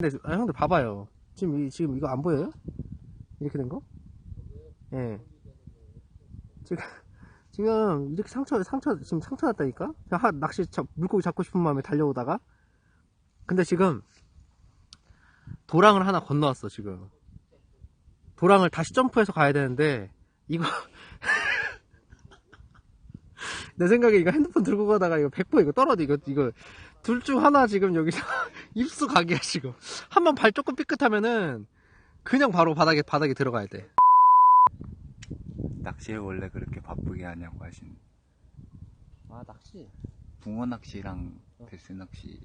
근데 아, 형들 봐봐요. 지금 이, 지금 이거 안 보여요? 이렇게 된 거? 예. 지금 지금 이렇게 상처 상처 지금 상처 났다니까. 하, 낚시 잡, 물고기 잡고 싶은 마음에 달려오다가 근데 지금 도랑을 하나 건너왔어 지금. 도랑을 다시 점프해서 가야 되는데 이거 내 생각에 이거 핸드폰 들고 가다가 이거 100% 이거 떨어져 이거 이거 둘 중 하나 지금 여기서 입수 각이야 지금 한 번 발 조금 삐끗하면은 그냥 바로 바닥에 바닥에 들어가야 돼 낚시를 원래 그렇게 바쁘게 하냐고 하신 아 낚시 붕어 낚시랑 어. 베스 낚시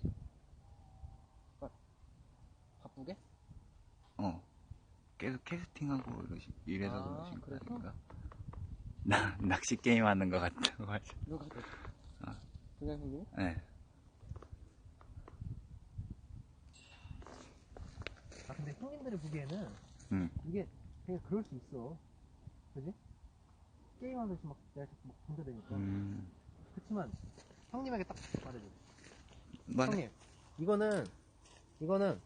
바쁘게? 어 계속 캐스팅하고 이러시, 이래서 아, 그러신 거 그래서? 아닌가? 나 낚시 게임 하는 것 같다고 하죠 누가 아. 그냥 형님? 네. 아 근데 형님들이 보기에는 음. 이게 되게 그럴 수 있어 그지? 게임하듯이 막 내가 자꾸 막 던져대니까 음. 그렇지만 형님에게 딱 말해줘 말해 형님 이거는 이거는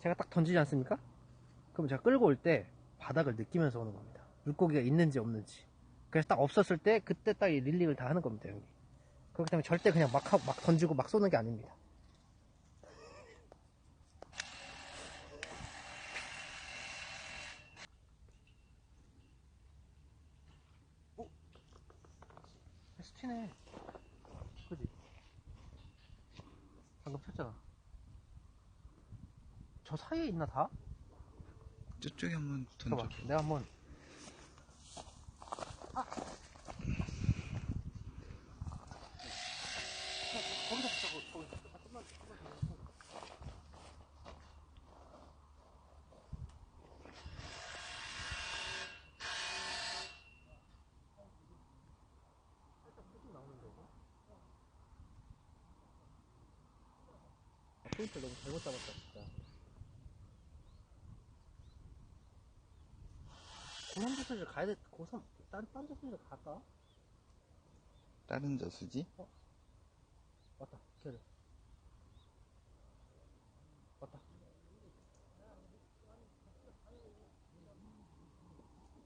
제가 딱 던지지 않습니까? 그럼 제가 끌고 올 때 바닥을 느끼면서 오는 겁니다 물고기가 있는지 없는지 그래서 딱 없었을 때 그때 딱 이 릴링을 다 하는 겁니다 여기 그렇기 때문에 절대 그냥 막, 하- 막 던지고 막 쏘는 게 아닙니다 치네 그지? 방금 쳤잖아. 저 사이에 있나 다? 저쪽에 한번 던져 내가 한번. 아! 거기서 붙자고, 거기서. 아, 좀만, 좀만 더 넣고. 살짝 포즈 나오는데, 이거? 아, 포인트 너무 잘못 잡았다, 진짜. 고삼 저수지를 가야 돼, 고삼, 다른 딴 저수지를 갈까? 다른 저수지? 왔다, 걔를. 왔다.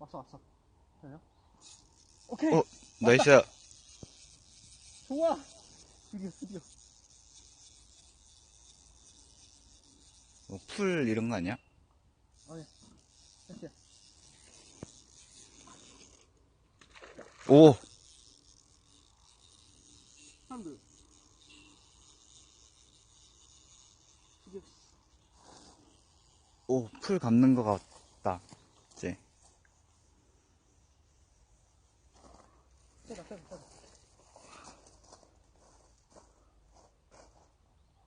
왔어, 왔어. 되냐? 오케이! 어 나이스 좋아! 드디어, 드디어. 뭐, 풀 이런 거 아니야? 아니, 됐어. 오 사람들. 드디어. 오, 풀 감는 것 같다. 이제.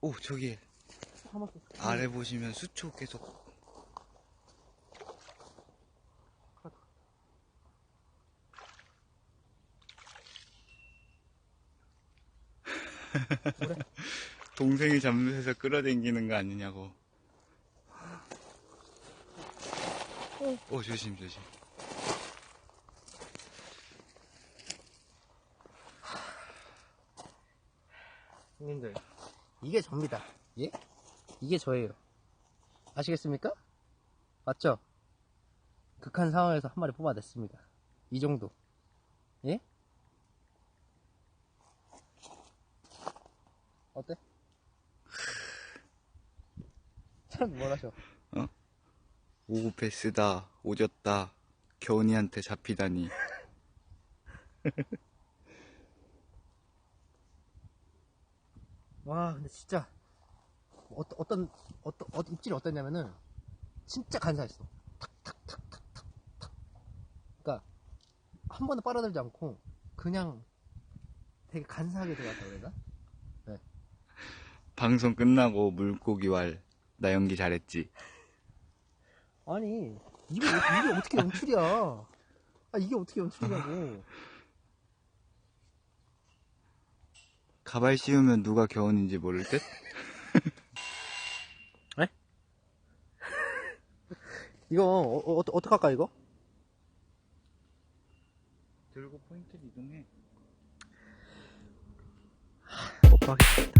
오, 저기 가만있어. 아래 보시면 수초 계속. 동생이 잠수해서 끌어당기는 거 아니냐고. 오, 조심, 조심. 형님들 이게 접니다 예? 이게 저예요 아시겠습니까? 맞죠? 극한 상황에서 한 마리 뽑아냈습니다 이 정도 예? 어때? 사람 뭘 하셔 오, 베스다. 오졌다. 겨운이한테 잡히다니. 와 근데 진짜 어떤 어떤 어떤 어, 입질이 어땠냐면은 진짜 간사했어 탁 탁 탁 탁 탁 탁 그러니까 한 번도 빨아들지 않고 그냥 되게 간사하게 들어갔다 그래나 방송 끝나고 물고기 왈. 나 연기 잘했지. 아니 이게, 이게 어떻게 연출이야 아 이게 어떻게 연출이냐고 가발 씌우면 누가 겨운인지 모를 듯? 이거 어, 어, 어떡 할까 이거 들고 포인트를 이동해. 못 하겠다